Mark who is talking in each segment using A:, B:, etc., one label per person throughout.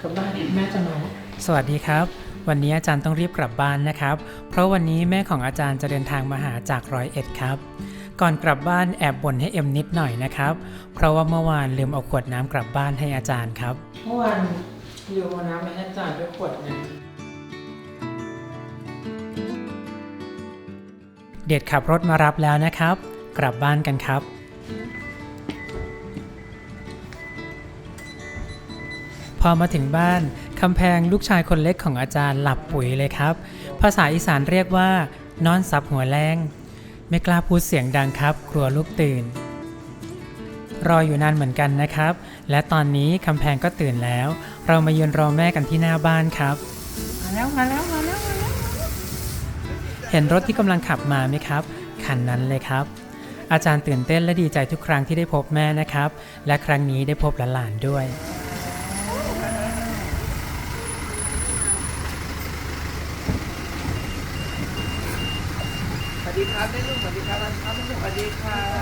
A: กลับบ้านแม่จะมา
B: สวัสดีครับ วันนี้อาจารย์ต้องรีบกลับบ้านนะครับ เพราะวันนี้แม่ของอาจารย์จะเดินทางมาหาจากร้อยเอ็ดครับ ก่อนกลับบ้านแอบบ่นให้เอ็มนิดหน่อยนะครับ เพราะว่าเมื่อวานลืมเอาขวดน้ำกลับบ้านให้อาจารย์ครับ
A: เมื่อวานอยู่เอาน้ำมาให้อาจารย์ด้วยขวดหนึง
B: เด็ดขับรถมารับแล้วนะครับ กลับบ้านกันครับ พอมาถึงบ้านคำแพงลูกชายคนเล็กของอาจารย์หลับปุ๋ยเลยครับ ภาษาอีสานเรียกว่านอนซับหัวแรงไม่กล้าพูดเสียงดังครับ กลัวลูกตื่น รออยู่นานเหมือนกันนะครับ และตอนนี้คำแพงก็ตื่นแล้ว เรามายืนรอแม่กันที่หน้าบ้านครับ
A: มาแล้วมาแล้วมาแล้วมาแล้ว
B: เห็นรถที่กำลังขับมาไหมครับ คันนั้นเลยครับ อาจารย์ตื่นเต้นและดีใจทุกครั้งที่ได้พบแม่นะครับ และครั้งนี้ได้พบหลานๆด้วย
A: สวัสดี ครับแม่ลูกสวัสดีครับครับแม่ลูกสวัสดีครับ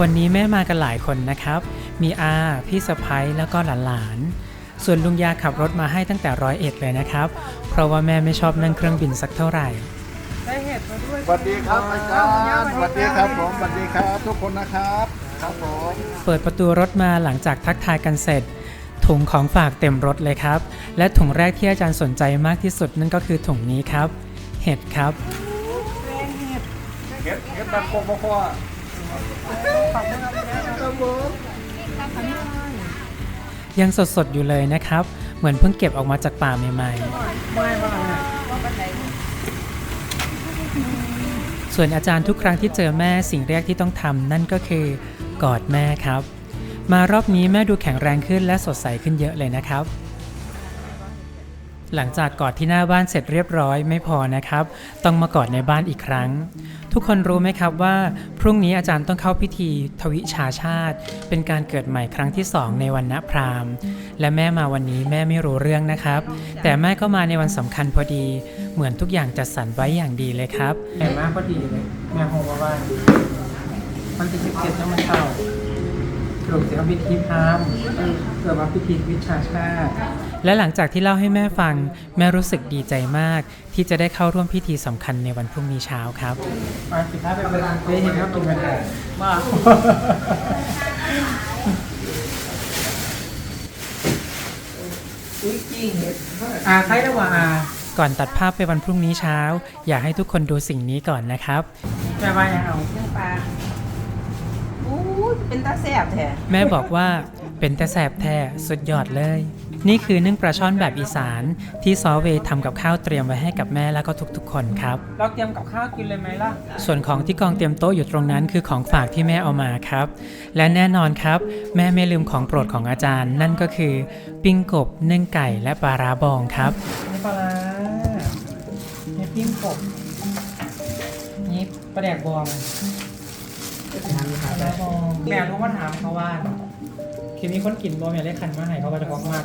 B: วันนี้แม่มากันหลายคนนะครับ มีอา พี่สะพ้ยแล้วก็หลานๆ ส่วนลุงยาขับรถมาให้ตั้งแต่ร้อยเอ็ดเลยนะครับ เพราะว่าแม่ไม่ชอบนั่งเครื่องบินสักเท่าไหร่
A: ได้เห็ดมาด้วย
C: สวัสดีครับอาจารย์สวัสดีครับผมสวัสดีครับ ทุกคนนะครับ ครับผม
B: เปิดประตูรถมาหลังจากทักทายกันเสร็จ ถุงของฝากเต็มรถเลยครับ และถุงแรกที่อาจารย์สนใจมากที่สุดนั่นก็คือถุงนี้ครับ เห็ดครับ
C: เก็บเก็บแบบโคโค่
B: ยังสดๆอยู่เลยนะครับ เหมือนเพิ่งเก็บออกมาจากป่าใหม่ๆ ส่วนอาจารย์ทุกครั้งที่เจอแม่สิ่งแรกที่ต้องทำนั่นก็คือกอดแม่ครับ มารอบนี้แม่ดูแข็งแรงขึ้นและสดใสขึ้นเยอะเลยนะครับ หลังจากกอดที่หน้าบ้านเสร็จเรียบร้อยไม่พอนะครับ ต้องมากอดในบ้านอีกครั้ง ทุกคนรู้ไหมครับว่า พรุ่งนี้อาจารย์ต้องเข้าพิธีทวิชาชาติ เป็นการเกิดใหม่ครั้งที่สองในวันณพราหมณ์ และแม่มาวันนี้แม่ไม่รู้เรื่องนะครับ แต่แม่ก็มาในวันสำคัญพอดี เหมือนทุกอย่างจัดสรรไว้อย่างดีเลยครับ
A: แม่มาพอดีเลยแม่โฮมาบ้านมันจะสิบเจ็ดแล้วมันเข้า สรุปจะเอาพิธีพราหมณ์เออเกิดมาพิธีวิชาชาติ
B: และหลังจากที่เล่าให้แม่ฟัง แม่รู้สึกดีใจมาก ที่จะได้เข้าร่วมพิธีสำคัญในวันพรุ่งนี้เช้าครับ
A: มาสิบห้าเป็นเวลาได้เห็นครับตรงกันมาอุ้ยจริงอ่าใครระหว่างอ่า
B: ก่อนตัดภาพไปวันพรุ่งนี้เช้า อยากให้ทุกคนดูสิ่งนี้ก่อนนะครับ
A: แม่ว่ายังเอา
D: นึ่งปลา อู้ยเป็นตาแสบแท้
B: แม่บอกว่าเป็นแต่แสบแท้สุดยอดเลย นี่คือนึ่งปลาช่อนแบบอีสานที่ซอเวย์ทำกับข้าวเตรียมไว้ให้กับแม่แล้วก็ทุกๆ คนครับ
A: เราเตรียมกับข้าวกินเลยไหมล่ะ
B: ส่วนของที่กองเตรียมโต๊ะอยู่ตรงนั้นคือของฝากที่แม่เอามาครับ และแน่นอนครับ แม่ไม่ลืมของโปรดของอาจารย์ นั่นก็คือ ปิ้งกบนึ่งไก่และปลาร้าบองครับ
A: นี่ปลาร้านี่ปิ้งกบนี่ปลาแดกบอง ปลาร้าบองแม่รู้ว่าถามเขาว่าคือมีคนกินบอมอยากได้ขันมาให้เขาว่าจะบอกมาก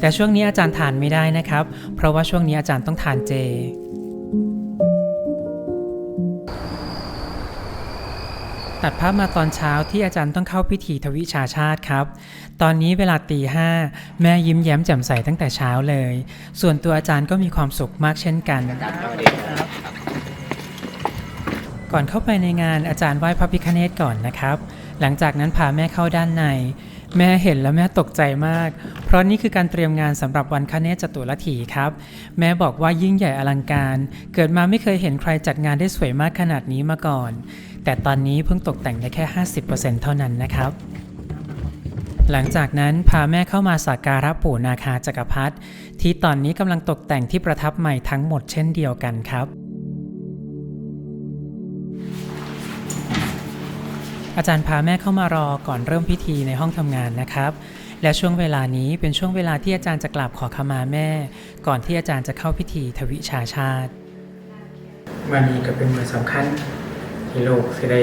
B: แต่ช่วงนี้อาจารย์ทานไม่ได้นะครับ เพราะว่าช่วงนี้อาจารย์ต้องทานเจ ตัดภาพมาตอนเช้าที่อาจารย์ต้องเข้าพิธีทวิชาชาติครับ ตอนนี้เวลาตีห้าแม่ยิ้มแย้มแจ่มใสตั้งแต่เช้าเลย ส่วนตัวอาจารย์ก็มีความสุขมากเช่นกัน ก่อนเข้าไปในงานอาจารย์ไหว้พระพิฆเนศก่อนนะครับ หลังจากนั้นพาแม่เข้าด้านใน แม่เห็นแล้วแม่ตกใจมาก เพราะนี่คือการเตรียมงานสำหรับวันคเนศจตุรถีครับ แม่บอกว่ายิ่งใหญ่อลังการ เกิดมาไม่เคยเห็นใครจัดงานได้สวยมากขนาดนี้มาก่อน แต่ตอนนี้เพิ่งตกแต่งได้แค่ 50%เท่านั้นนะครับหลังจากนั้นพาแม่เข้ามาสักการะปู่นาคาจักรพรรดิที่ตอนนี้กำลังตกแต่งที่ประทับใหม่ทั้งหมดเช่นเดียวกันครับ อาจารย์พาแม่เข้ามารอก่อนเริ่มพิธีในห้องทำงานนะครับ และช่วงเวลานี้เป็นช่วงเวลาที่อาจารย์จะกราบขอขมาแม่ ก่อนที่อาจารย์จะเข้าพิธีทวิชาชาติ
A: วันนี้ก็เป็นวันสำคัญที่โลกสิได้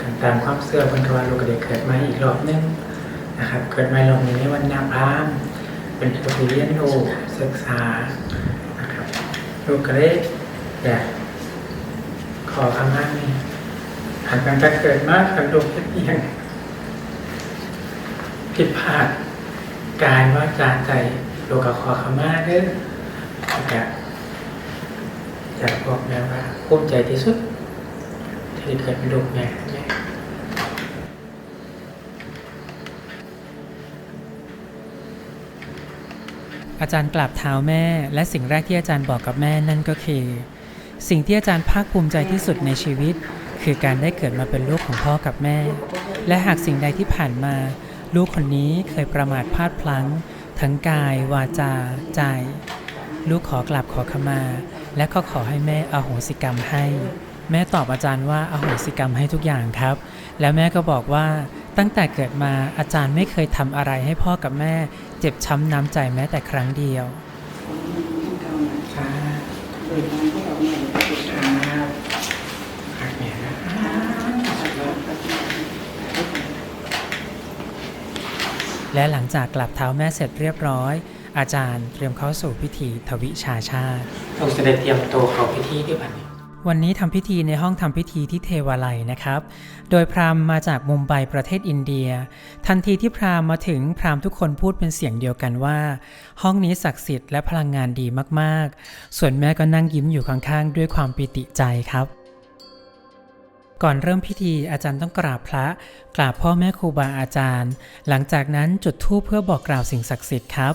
A: การตามความเชื่อคนทว่าโลกก็ได้เกิดมาอีกรอบหนึงนะครับ เกิดมารอบนี้ในวันนาพรามเป็นปฏิเรียนโลกศึกษานะครับโลูกก็ได้อยากขอคำนั้นนี่ หากการจะเกิดมาขันโลกเป็นอหย่างผิดพลาดกายว่าจาใจโลกขอขมาเด้อแล้วก็อยากบอกแม่ว่าภูมิใจที่สุด ที่เกิดเป็นลูกแม่
B: อาจารย์กราบเท้าแม่ และสิ่งแรกที่อาจารย์บอกกับแม่นั่นก็คือ สิ่งที่อาจารย์ภาคภูมิใจที่สุดในชีวิต คือการได้เกิดมาเป็นลูกของพ่อกับแม่ และหากสิ่งใดที่ผ่านมา ลูกคนนี้เคยประมาทพลาดพลั้ง ทั้งกาย วาจา ใจ ลูกขอกราบขอขมา และก็ขอให้แม่อโหสิกรรมให้ แม่ตอบอาจารย์ว่าอโหสิกรรมให้ทุกอย่างครับ แล้วแม่ก็บอกว่าตั้งแต่เกิดมาอาจารย์ไม่เคยทำอะไรให้พ่อกับแม่ เจ็บช้ำน้ำใจแม้แต่ครั้งเดียว
A: ค่ะครับหักแม่นะ
B: และหลังจากกลับเท้าแม่เสร็จเรียบร้อย อาจารย์เตรียมเข้าสู่พิธีทวิชาชาติ
A: เราจะได้เตรียมตัวเข้าพิธีด้วยบัดนี้
B: วันนี้ทำพิธีในห้องทำพิธีที่เทวาลัยนะครับ โดยพราหมณ์มาจากมุมไบประเทศอินเดีย ทันทีที่พราหมณ์มาถึงพราหมณ์ทุกคนพูดเป็นเสียงเดียวกันว่า ห้องนี้ศักดิ์สิทธิ์และพลังงานดีมากๆ ส่วนแม่ก็นั่งยิ้มอยู่ข้างๆ ด้วยความปิติใจครับ ก่อนเริ่มพิธีอาจารย์ต้องกราบพระ กราบพ่อแม่ครูบาอาจารย์ หลังจากนั้นจุดธูปเพื่อบอกกล่าวสิ่งศักดิ์สิทธิ์ครับ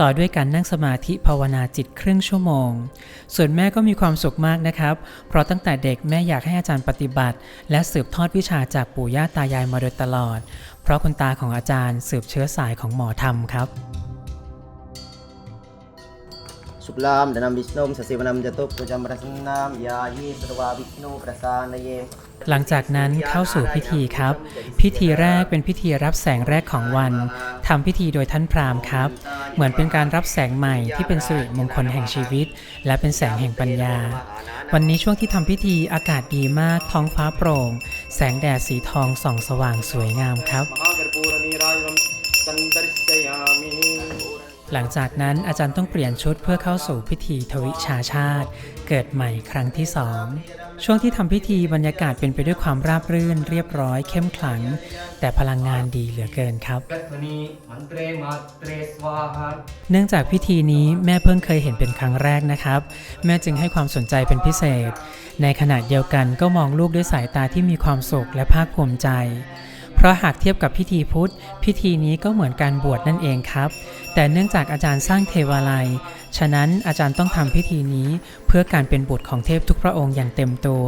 B: ต่อด้วยการนั่งสมาธิภาวนาจิตครึ่งชั่วโมง ส่วนแม่ก็มีความสุขมากนะครับ เพราะตั้งแต่เด็กแม่อยากให้อาจารย์ปฏิบัติ และสืบทอดวิชาจากปู่ย่าตายายมาโดยตลอด เพราะคุณตาของอาจารย์สืบเชื้อสายของหมอธรรมครับ
E: शुक्लां धनं विष्णुं सशिवनं जतुपुजं प्रसन्नां याहि सर्वा विष्णु प्रसादये
B: หลังจากนั้นเข้าสู่พิธีครับ พิธีแรกเป็นพิธีรับแสงแรกของวันทำพิธีโดยท่านพราหมณ์ครับ เหมือนเป็นการรับแสงใหม่ที่เป็นสิริมงคลแห่งชีวิต และเป็นแสงแห่งปัญญา วันนี้ช่วงที่ทำพิธีอากาศดีมากท้องฟ้าโปร่ง แสงแดดสีทองส่องสว่างสวยงามครับ
E: महागर्पूरनीराजनं सन्दर्शयामि
B: หลังจากนั้นอาจารย์ต้องเปลี่ยนชุดเพื่อเข้าสู่พิธีทวิชาชาติ เกิดใหม่ครั้งที่สองช่วงที่ทำพิธีบรรยากาศเป็นไปด้วยความราบรื่น เรียบร้อยเข้มขลัง แต่พลังงานดีเหลือเกินครับ เนื่องจากพิธีนี้แม่เพิ่งเคยเห็นเป็นครั้งแรกนะครับ แม่จึงให้ความสนใจเป็นพิเศษ ในขณะเดียวกันก็มองลูกด้วยสายตาที่มีความสุขและภาคภูมิใจ เพราะหากเทียบกับพิธีพุทธ พิธีนี้ก็เหมือนการบวชนั่นเองครับ แต่เนื่องจากอาจารย์สร้างเทวาลัย ฉะนั้นอาจารย์ต้องทำพิธีนี้เพื่อการเป็นบุตรของเทพทุกพระองค์อย่างเต็มตัว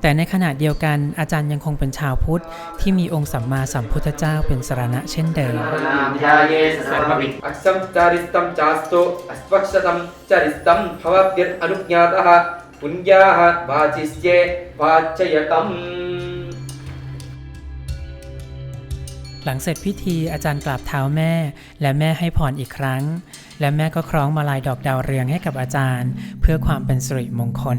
B: แต่ในขณะเดียวกันอาจารย์ยังคงเป็นชาวพุทธ ที่มีองค์สัมมาสัมพุทธเจ้าเป็นสรณะเช่นเดิม
E: ปุญ
F: ญาวาจิสเยวาจยตม
B: หลังเสร็จพิธีอาจารย์กราบเท้าแม่ และแม่ให้พรอีกครั้ง และแม่ก็คล้องมาลายดอกดาวเรืองให้กับอาจารย์ เพื่อความเป็นสิริมงคล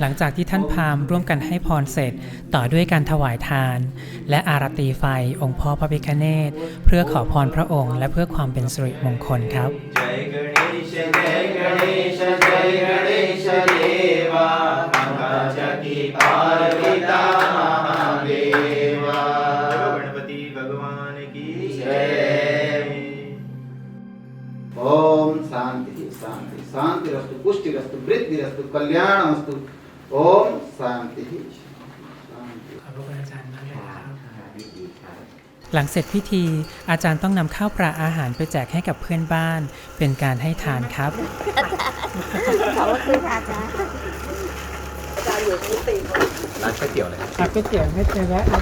B: หลังจากที่ท่านพราหมณ์ร่วมกันให้พรเสร็จ ต่อด้วยการถวายทาน และอารตีไฟองค์พ่อพระพิฆเนศเพื่อขอพรพระองค์ และเพื่อความเป็นสิริมงคลครับ
E: जय
C: शांति रस्तु पुष्टि रस्तु वृद्धि रस्तु कल्याण रस्तु ओम शांति शांति
A: ขอบพระคุณอาจารย์มากเลยครับ
B: หลังเสร็จพิธี อาจารย์ต้องนำข้าวปลาอาหารไปแจกให้กับเพื่อนบ้าน เป็นการให้ทานครับ
C: ร้านก๋วยเตี๋ยวเลยครับ
B: ร้านก๋วยเตี๋ยวไม่เคยแวะร้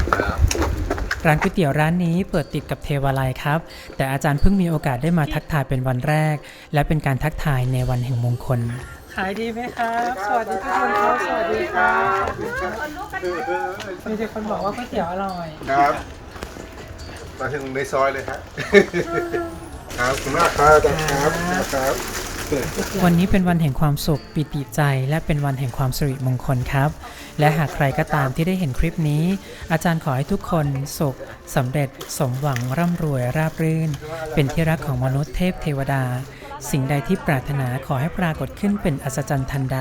B: านก๋วยเตี๋ยวร้านนี้เปิดติดกับเทวาลัยครับ แต่อาจารย์เพิ่งมีโอกาสได้มาทักทายเป็นวันแรก และเป็นการทักทายในวันแห่งมงคล ขายดีไหมครับ สวัสดีทุกคนครับ สวัสดีครับมีแต่คนบอกว่าก๋วยเตี๋ยวอร่อย
G: ครับมาถึงในซอยเลยครับ ครับขอบคุณมากครับอาจารย์ครับครับ
B: วันนี้เป็นวันแห่งความสุขปิติใจ และเป็นวันแห่งความสิริมงคลครับ และหากใครก็ตามที่ได้เห็นคลิปนี้ อาจารย์ขอให้ทุกคนสุขสำเร็จสมหวังร่ำรวยราบรื่น เป็นที่รักของมนุษย์เทพเทวดา สิ่งใดที่ปรารถนาขอให้ปรากฏขึ้นเป็นอัศจรรย์ทันใด